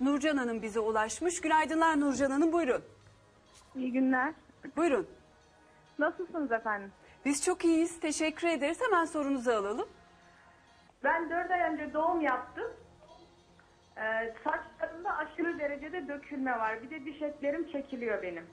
Nurcan Hanım bize ulaşmış. Günaydınlar Nurcan Hanım buyurun. İyi günler. Buyurun. Nasılsınız efendim? Biz çok iyiyiz. Teşekkür ederiz. Hemen sorunuzu alalım. Ben 4 ay önce doğum yaptım. Ee, saçlarımda aşırı derecede dökülme var. Bir de diş etlerim çekiliyor benim.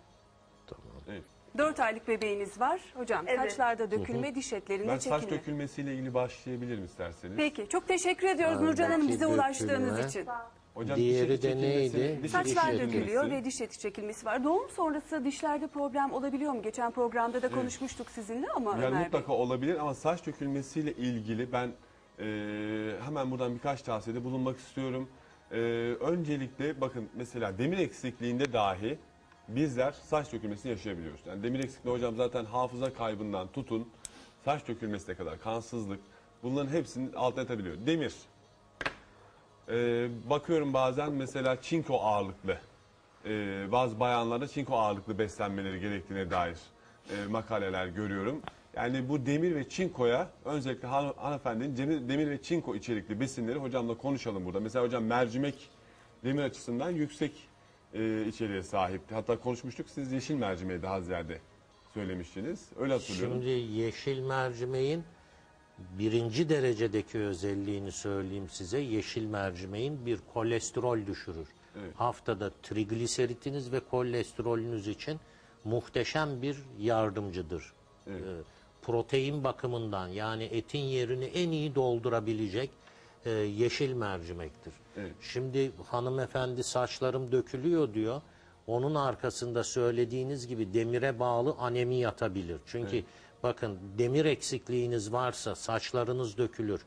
Evet. 4 aylık bebeğiniz var. Hocam Evet. saçlarda dökülme, diş etlerinde Ben saç çekilme. dökülmesiyle ilgili başlayabilirim isterseniz. Peki çok teşekkür ediyoruz Nurcan Hanım bize ulaştığınız dökülme. için. Hocam Diğeri diş eti de çekilmesi- neydi? diş eti Saçlar çekilmesi. dökülüyor ve diş eti çekilmesi var. Doğum sonrası dişlerde problem olabiliyor mu? Geçen programda da konuşmuştuk sizinle ama Yani Ömer Bey. mutlaka olabilir ama saç dökülmesiyle ilgili ben e, hemen buradan birkaç tavsiyede bulunmak istiyorum. E, öncelikle bakın mesela demir eksikliğinde dahi bizler saç dökülmesini yaşayabiliyoruz. Yani demir eksikliği hocam zaten hafıza kaybından tutun saç dökülmesine kadar kansızlık bunların hepsini altına yatabiliyor. Demir. E, bakıyorum bazen mesela çinko ağırlıklı e, bazı bayanlarda çinko ağırlıklı beslenmeleri gerektiğine dair e, makaleler görüyorum. Yani bu demir ve çinkoya öncelikle han, hanımefendinin demir, demir ve çinko içerikli besinleri hocamla konuşalım burada. Mesela hocam mercimek demir açısından yüksek e, içeriğe sahipti. Hatta konuşmuştuk siz yeşil mercimeği daha ziyade söylemiştiniz. Öyle hatırlıyorum. Şimdi yeşil mercimeğin birinci derecedeki özelliğini söyleyeyim size. Yeşil mercimeğin bir kolesterol düşürür. Evet. Haftada trigliseritiniz ve kolesterolünüz için muhteşem bir yardımcıdır. Evet. Ee, protein bakımından yani etin yerini en iyi doldurabilecek e, yeşil mercimektir. Evet. Şimdi hanımefendi saçlarım dökülüyor diyor. Onun arkasında söylediğiniz gibi demire bağlı anemi yatabilir. Çünkü bakın demir eksikliğiniz varsa saçlarınız dökülür.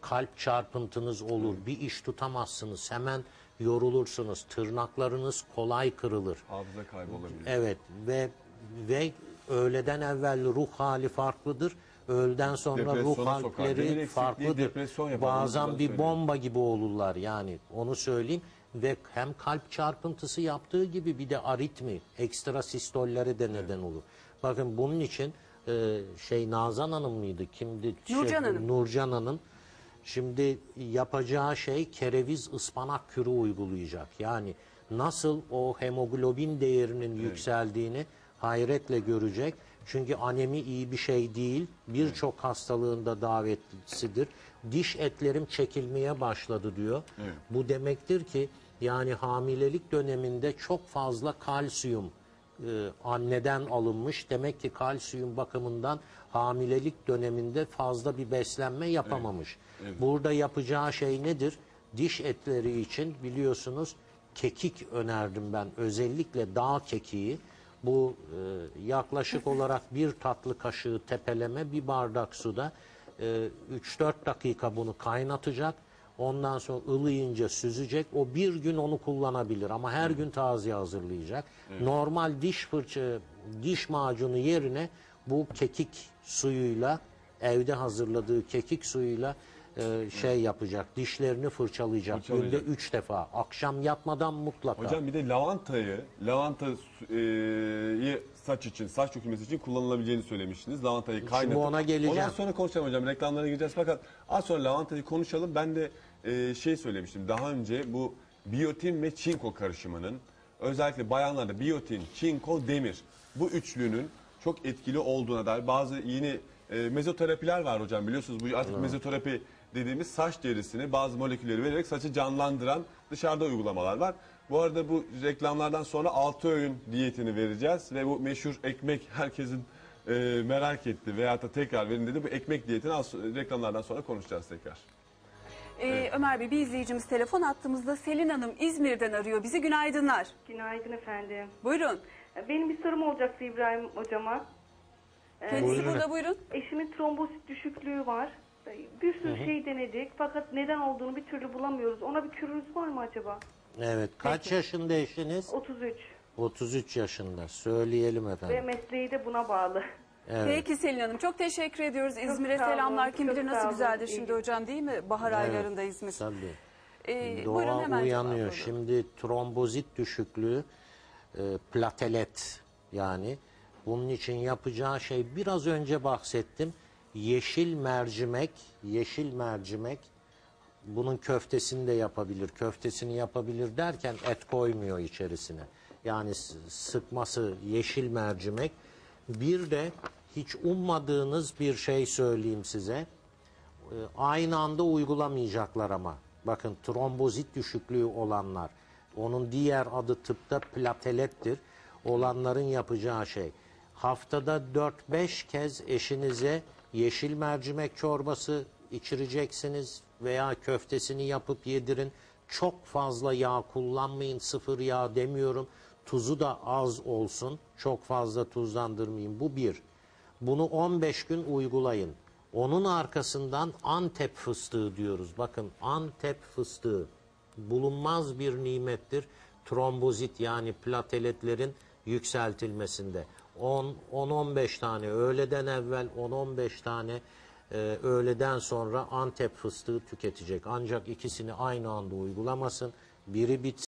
Kalp çarpıntınız olur. Bir iş tutamazsınız. Hemen yorulursunuz. Tırnaklarınız kolay kırılır. Hafıza kaybı olabilir. Evet ve ve öğleden evvel ruh hali farklıdır. Öğleden sonra ruh halleri farklıdır. Bazen bir bomba gibi olurlar yani onu söyleyeyim. Ve hem kalp çarpıntısı yaptığı gibi bir de aritmi, ekstra sistollere de neden olur. Bakın bunun için e, şey Nazan Hanım mıydı? Kimdi? Nurcan Şey, Hanım. Nurcan Hanım. Şimdi yapacağı şey kereviz ıspanak kürü uygulayacak. Yani nasıl o hemoglobin değerinin yükseldiğini hayretle görecek. Çünkü anemi iyi bir şey değil. Birçok hastalığında davetlisidir. Diş etlerim çekilmeye başladı diyor. Bu demektir ki yani hamilelik döneminde çok fazla kalsiyum e, anneden alınmış. Demek ki kalsiyum bakımından hamilelik döneminde fazla bir beslenme yapamamış. Burada yapacağı şey nedir? Diş etleri için biliyorsunuz kekik önerdim ben. Özellikle dağ kekiği. Bu e, yaklaşık olarak bir tatlı kaşığı tepeleme bir bardak suda e, 3-4 dakika bunu kaynatacak. Ondan sonra ılıyınca süzecek. O bir gün onu kullanabilir ama her gün taze hazırlayacak. Normal diş fırça, diş macunu yerine bu kekik suyuyla evde hazırladığı kekik suyuyla e, şey yapacak. Dişlerini fırçalayacak. Fırçalayacak. Günde üç defa. Akşam yatmadan mutlaka. Hocam bir de lavantayı, lavantayı saç için, saç dökülmesi için kullanılabileceğini söylemiştiniz. Lavantayı kaynatıp. ona geleceğim. Ondan sonra konuşalım hocam. Reklamlara gireceğiz fakat az sonra lavantayı konuşalım. Ben de e, şey söylemiştim daha önce bu biyotin ve çinko karışımının özellikle bayanlarda biyotin, çinko, demir bu üçlünün çok etkili olduğuna dair bazı yeni e, mezoterapiler var hocam biliyorsunuz bu artık mezoterapi dediğimiz saç derisini bazı molekülleri vererek saçı canlandıran dışarıda uygulamalar var. Bu arada bu reklamlardan sonra 6 öğün diyetini vereceğiz ve bu meşhur ekmek herkesin e, merak etti veyahut da tekrar verin dedi. Bu ekmek diyetini az, reklamlardan sonra konuşacağız tekrar. Ee, Ömer Bey bir izleyicimiz telefon attığımızda Selin Hanım İzmir'den arıyor bizi. Günaydınlar. Günaydın efendim. Buyurun. Benim bir sorum olacaktı İbrahim hocama. Ee, Kendisi Buyurun. burada buyurun. Eşimin trombosit düşüklüğü var. Bir sürü şey denedik fakat neden olduğunu bir türlü bulamıyoruz. Ona bir kürünüz var mı acaba? Evet. Kaç yaşında eşiniz? 33 33 yaşında. Söyleyelim ve efendim. mesleği de buna bağlı. Evet. Peki Selin Hanım çok teşekkür ediyoruz. İzmir'e sağ olun, selamlar. Kim çok bilir sağ nasıl olun. güzeldir İyi şimdi hocam değil mi? Bahar aylarında İzmir. Tabii. Ee, Doğa buyurun hemen uyanıyor. Şimdi trombozit düşüklüğü, e, platelet yani bunun için yapacağı şey biraz önce bahsettim. Yeşil mercimek, yeşil mercimek bunun köftesini de yapabilir. Köftesini yapabilir derken et koymuyor içerisine. Yani s- sıkması yeşil mercimek. Bir de hiç ummadığınız bir şey söyleyeyim size. Ee, Aynı anda uygulamayacaklar ama. Bakın trombozit düşüklüğü olanlar. Onun diğer adı tıpta platelettir. Olanların yapacağı şey. Haftada 4-5 kez eşinize yeşil mercimek çorbası içireceksiniz veya köftesini yapıp yedirin. Çok fazla yağ kullanmayın. Sıfır yağ demiyorum. Tuzu da az olsun. Çok fazla tuzlandırmayın. Bu bir. Bunu 15 gün uygulayın. Onun arkasından Antep fıstığı diyoruz. Bakın Antep fıstığı bulunmaz bir nimettir. Trombozit yani plateletlerin yükseltilmesinde. 10-15 tane öğleden evvel 10-15 tane e, öğleden sonra Antep fıstığı tüketecek. Ancak ikisini aynı anda uygulamasın. Biri bitsin.